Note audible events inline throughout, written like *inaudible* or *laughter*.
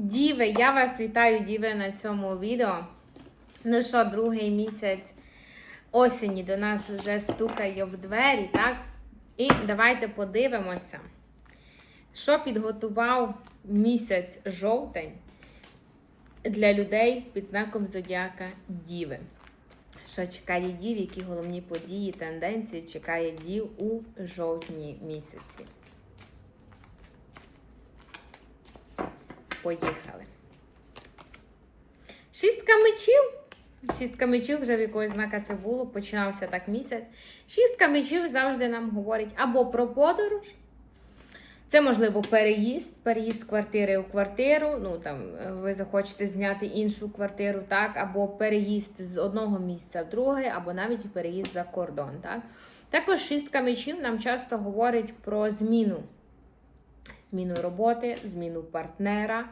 Діви, я вас вітаю, діви, на цьому відео. Ну що, другий місяць осені до нас вже стукає в двері, так? І давайте подивимося, що підготував місяць жовтень для людей під знаком Зодіака Діви. Що чекає дів, які головні події, тенденції чекає дів у жовтні місяці. Поїхали. Шістка мечів. Шістка мечів вже в якогось знака це було, починався так місяць. Шістка мечів завжди нам говорить або про подорож. Це, можливо, переїзд, переїзд з квартири у квартиру. Ну там ви захочете зняти іншу квартиру, так, або переїзд з одного місця в друге, або навіть переїзд за кордон. Так? Також шістка мечів нам часто говорить про зміну. Зміну роботи, зміну партнера.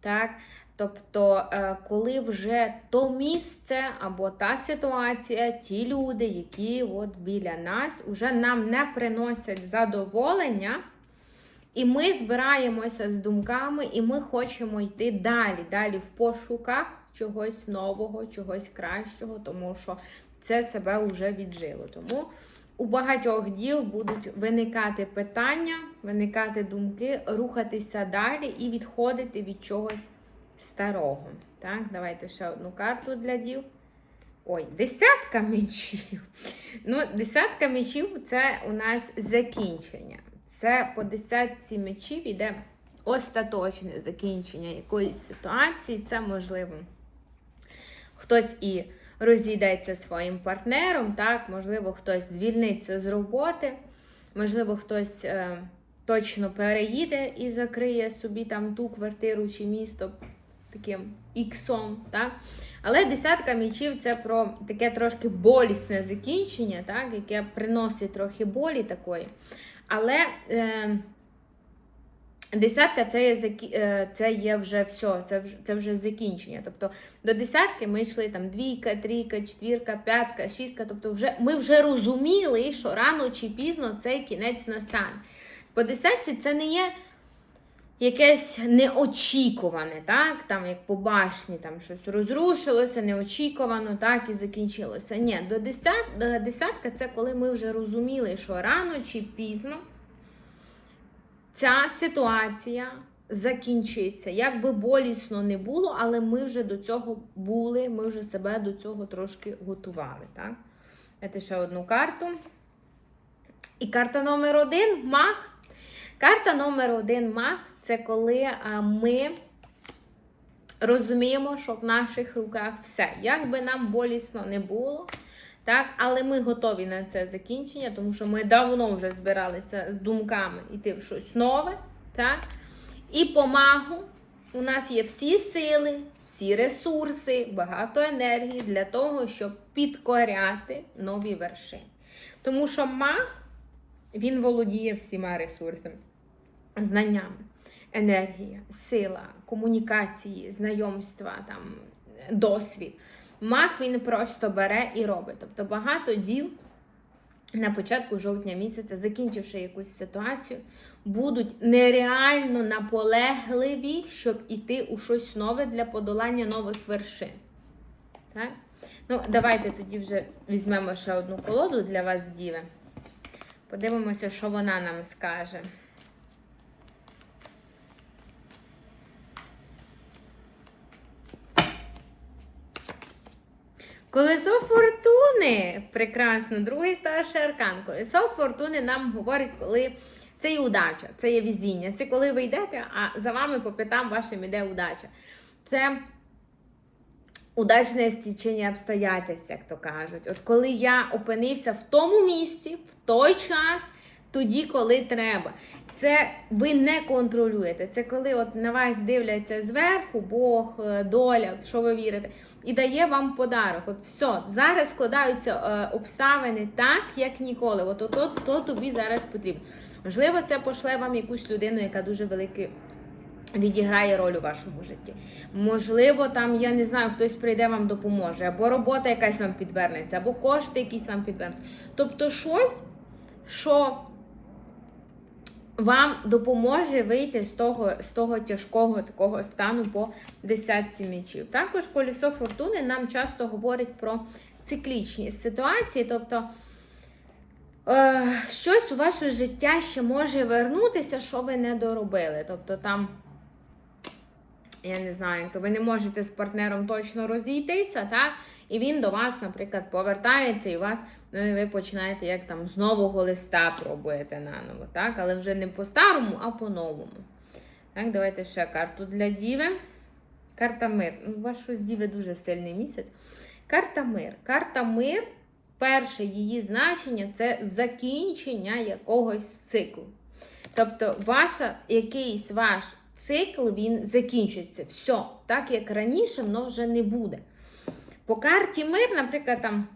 Так? Тобто, е, коли вже то місце або та ситуація, ті люди, які от біля нас вже нам не приносять задоволення, і ми збираємося з думками, і ми хочемо йти далі, далі в пошуках чогось нового, чогось кращого, тому що це себе вже віджило. Тому у багатьох діл будуть виникати питання, виникати думки, рухатися далі і відходити від чогось старого. Так, давайте ще одну карту для дів. Ой, десятка мечів. Ну, десятка мечів це у нас закінчення. Це по десятці мечів іде остаточне закінчення якоїсь ситуації. Це можливо. Хтось і розійдеться своїм партнером, так, можливо, хтось звільниться з роботи, можливо, хтось е, точно переїде і закриє собі там ту квартиру чи місто таким іксом. так. Але десятка мічів це про таке трошки болісне закінчення, так, яке приносить трохи болі такої. Але е, десятка це є е, це є вже все, це вже, це вже закінчення. Тобто до десятки ми йшли там двійка, трійка, четвірка, п'ятка, шістка. Тобто вже, ми вже розуміли, що рано чи пізно цей кінець настане. По десятці це не є. Якесь неочікуване, так? Там, як по башні, там щось розрушилося, неочікувано, так і закінчилося. Ні, до десятка це коли ми вже розуміли, що рано чи пізно ця ситуація закінчиться. Як би болісно не було, але ми вже до цього були, ми вже себе до цього трошки готували. так? Це ще одну карту. І карта номер один мах. Карта номер один мах це коли а, ми розуміємо, що в наших руках все. Як би нам болісно не було, так, але ми готові на це закінчення, тому що ми давно вже збиралися з думками йти в щось нове. Так? І по магу у нас є всі сили, всі ресурси, багато енергії для того, щоб підкоряти нові вершини. Тому що маг, він володіє всіма ресурсами, знаннями енергія, сила, комунікації, знайомства, там, досвід. Мах він просто бере і робить. Тобто багато дів на початку жовтня місяця, закінчивши якусь ситуацію, будуть нереально наполегливі, щоб іти у щось нове для подолання нових вершин. Так? Ну, Давайте тоді вже візьмемо ще одну колоду для вас, діви. Подивимося, що вона нам скаже. Колесо фортуни. Прекрасно, другий старший аркан. Колесо фортуни нам говорить, коли це є удача, це є візіння. Це коли ви йдете, а за вами по п'ятам вашим іде удача. Це удачне стічення обстоятельств, як то кажуть. От коли я опинився в тому місці, в той час. Тоді, коли треба. Це ви не контролюєте. Це коли от на вас дивляться зверху, Бог, е, доля, в що ви вірите, і дає вам подарок. От все, зараз складаються е, обставини так, як ніколи. От то, то, то тобі зараз потрібно. Можливо, це пошле вам якусь людину, яка дуже великий. Відіграє роль у вашому житті. Можливо, там, я не знаю, хтось прийде вам допоможе, або робота якась вам підвернеться, або кошти якісь вам підвернуться. Тобто щось, що вам допоможе вийти з того, з того тяжкого такого стану по десятці мечів. Також колесо фортуни нам часто говорить про циклічні ситуації, тобто е, щось у ваше життя ще може вернутися, що ви не доробили. Тобто там. Я не знаю, то ви не можете з партнером точно розійтися, так? І він до вас, наприклад, повертається, і у вас ну, і ви починаєте як там з нового листа пробуєте наново, так? Але вже не по-старому, а по-новому. Так, давайте ще карту для Діви. Карта мир. Ну, У вас щось Діви дуже сильний місяць. Карта мир. Карта мир, перше її значення це закінчення якогось циклу. Тобто, ваша, якийсь ваш цикл він закінчується. Все, так як раніше, воно вже не буде. По карті мир, наприклад, там.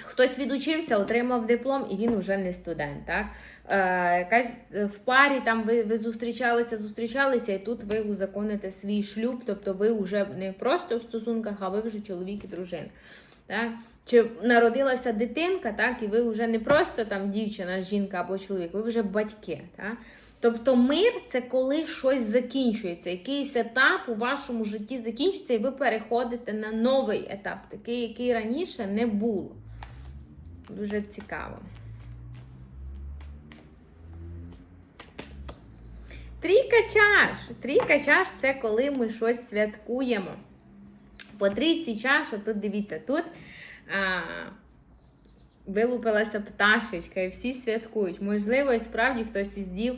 Хтось відучився, отримав диплом, і він вже не студент. Так? Е, якась в парі там ви, ви зустрічалися, зустрічалися, і тут ви узаконите свій шлюб, тобто ви вже не просто в стосунках, а ви вже чоловік і дружина. Так? Чи народилася дитинка, так, і ви вже не просто там дівчина, жінка або чоловік, ви вже батьки. Так? Тобто мир це коли щось закінчується, якийсь етап у вашому житті закінчується, і ви переходите на новий етап, такий, який раніше не було. Дуже цікаво. Трійка чаш. Трійка чаш це коли ми щось святкуємо. По трійці чаш, тут дивіться, тут а, вилупилася пташечка, і всі святкують. Можливо, і справді хтось із дів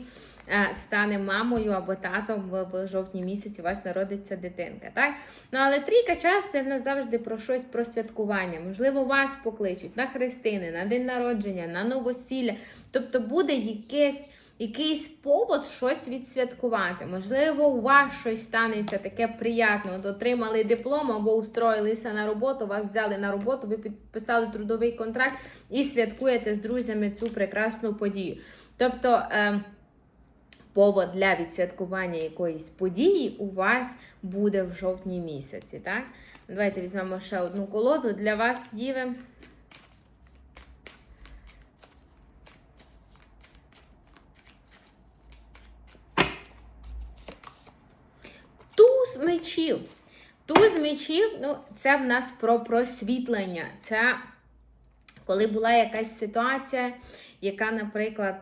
стане мамою або татом в, жовтні місяці у вас народиться дитинка. Так? Ну, але трійка чаш це завжди про щось про святкування. Можливо, вас покличуть на хрестини, на день народження, на новосілля. Тобто буде якесь. Якийсь повод щось відсвяткувати. Можливо, у вас щось станеться таке приємне. От отримали диплом або устроїлися на роботу, вас взяли на роботу, ви підписали трудовий контракт і святкуєте з друзями цю прекрасну подію. Тобто е, повод для відсвяткування якоїсь події у вас буде в жовтні місяці. Так? Давайте візьмемо ще одну колоду для вас, діви. Туз мечів. Туз мечів, ну, це в нас про просвітлення. Це коли була якась ситуація, яка, наприклад,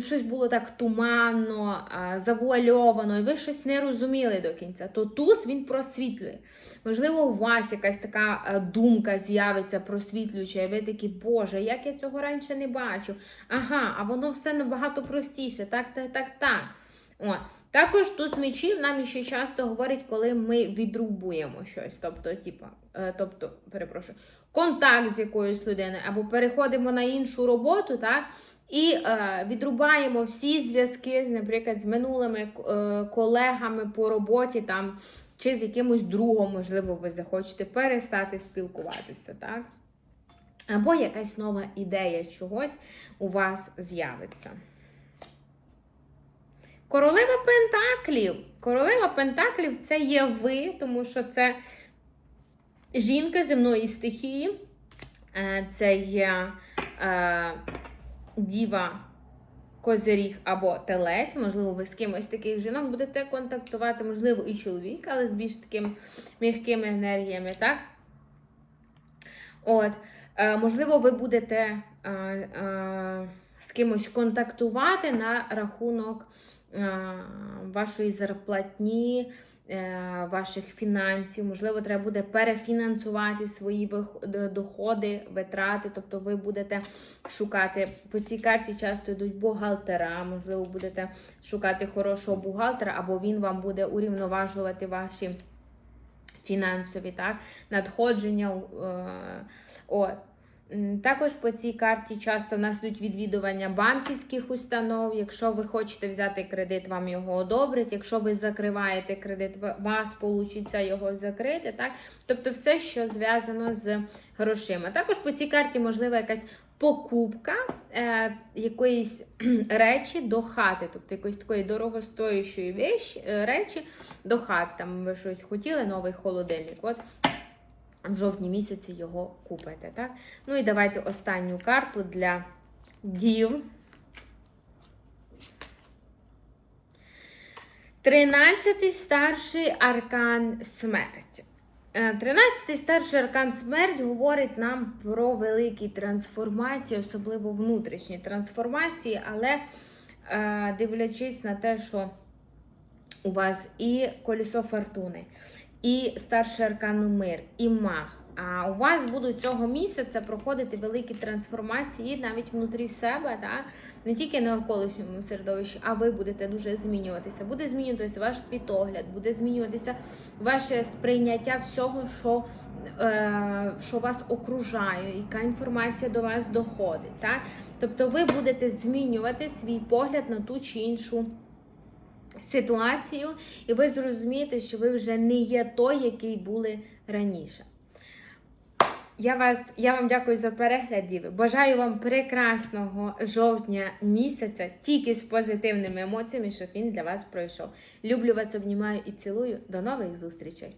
щось було так туманно, завуальовано, і ви щось не розуміли до кінця, то туз він просвітлює. Можливо, у вас якась така е, думка з'явиться просвітлююча, і ви такі, Боже, як я цього раніше не бачу. Ага, а воно все набагато простіше. Так, так, так, так. О. Також туз мечів нам ще часто говорять, коли ми відрубуємо щось. Тобто, типа, е, тобто, перепрошую, контакт з якоюсь людиною, або переходимо на іншу роботу, так? І е, відрубаємо всі зв'язки, наприклад, з минулими е, колегами по роботі, там, чи з якимось другом, можливо, ви захочете перестати спілкуватися, так? Або якась нова ідея чогось у вас з'явиться. Королева Пентаклів. Королева Пентаклів це є ви, тому що це жінка земної стихії. Е, Це є е, діва козиріг або телець. Можливо, ви з кимось таких жінок будете контактувати, можливо, і чоловік, але з більш такими м'якими енергіями, так? От, е, Можливо, ви будете е, е, з кимось контактувати на рахунок вашої зарплатні, е, ваших фінансів. Можливо, треба буде перефінансувати свої доходи, витрати. Тобто ви будете шукати по цій карті часто йдуть бухгалтера, можливо, будете шукати хорошого бухгалтера, або він вам буде урівноважувати ваші. Фінансові так, надходження. Е, от. Також по цій карті часто в нас йдуть відвідування банківських установ. Якщо ви хочете взяти кредит, вам його одобрять. Якщо ви закриваєте кредит, вас вийде його закрити. Так? Тобто все, що зв'язано з грошима. Також по цій карті можлива якась покупка е, якоїсь *clears throat* речі до хати, тобто якоїсь такої дорогостоящої е, речі до хати. Там ви щось хотіли, новий холодильник. От в жовтні місяці його купите. Так? Ну і давайте останню карту для дів. Тринадцятий старший аркан смерть. Е, Тринадцятий старший аркан смерть говорить нам про великі трансформації, особливо внутрішні трансформації, але е, дивлячись на те, що у вас і колесо фортуни, і старший аркан мир, і маг. А у вас будуть цього місяця проходити великі трансформації навіть внутрі себе, так? не тільки на навколишньому середовищі, а ви будете дуже змінюватися. Буде змінюватися ваш світогляд, буде змінюватися ваше сприйняття всього, що, е, що вас окружає, яка інформація до вас доходить. Так? Тобто ви будете змінювати свій погляд на ту чи іншу ситуацію, і ви зрозумієте, що ви вже не є той, який були раніше. Я, вас, я вам дякую за перегляд. Бажаю вам прекрасного жовтня місяця, тільки з позитивними емоціями, щоб він для вас пройшов. Люблю вас, обнімаю і цілую. До нових зустрічей!